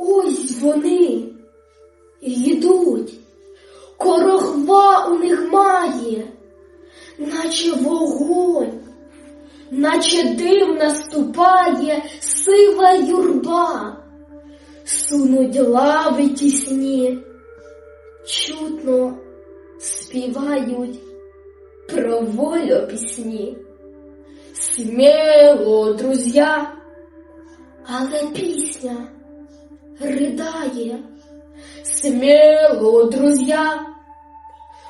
Ось вони йдуть, корохва у них має, наче вогонь, наче дим наступає сива юрба, сунуть лави тісні, чутно співають про волю пісні. Сміло, друзья, але пісня ридає. Сміло, друзья,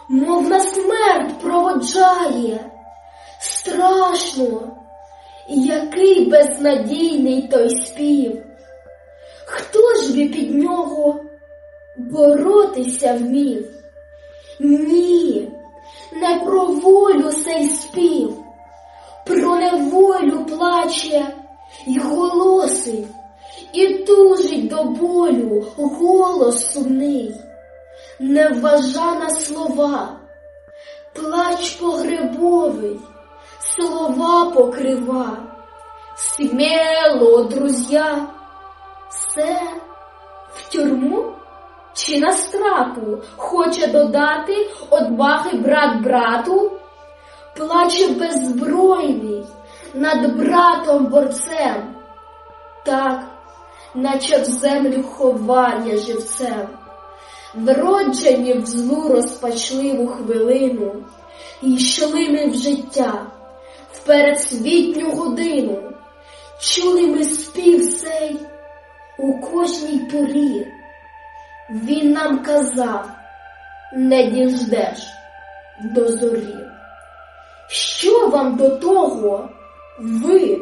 мов на смерть проводжає. Страшно, який безнадійний той спів. Хто ж би під нього боротися вмів? Ні, не про волю сей спів, про неволю плаче й голосить, і тужить до болю голос сумний, невважана слова, плач погребовий, слова покрива, сміло, друзья, все в тюрму чи на страпу? Хоче додати от бахи брат брату, плаче беззбройний над братом борцем, так, наче в землю ховає живцем, вроджені в злу розпачливу хвилину, йшли ми в життя в передсвітню годину, чули ми спів сей у кожній порі. Він нам казав, не діждеш до зорі. Що вам до того, ви,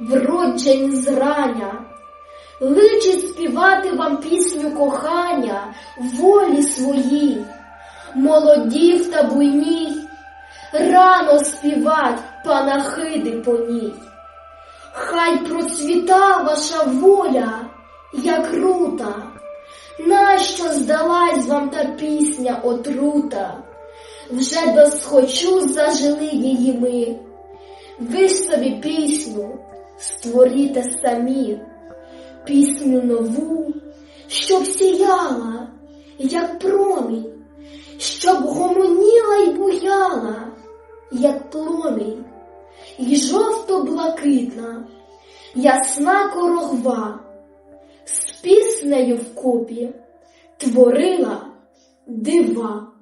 вроджені зрання, личить співати вам пісню кохання, волі своїй, молодів та буйній, рано співать панахиди по ній. Хай процвіта ваша воля, як рута. Нащо здалась вам та пісня отрута? Вже досхочу зажили її ми. Ви собі пісню створіте самі, пісню нову, щоб сіяла, як промінь, щоб гомоніла й буяла, як пломінь, і жовто-блакитна, ясна корогва з піснею вкупі творила дива.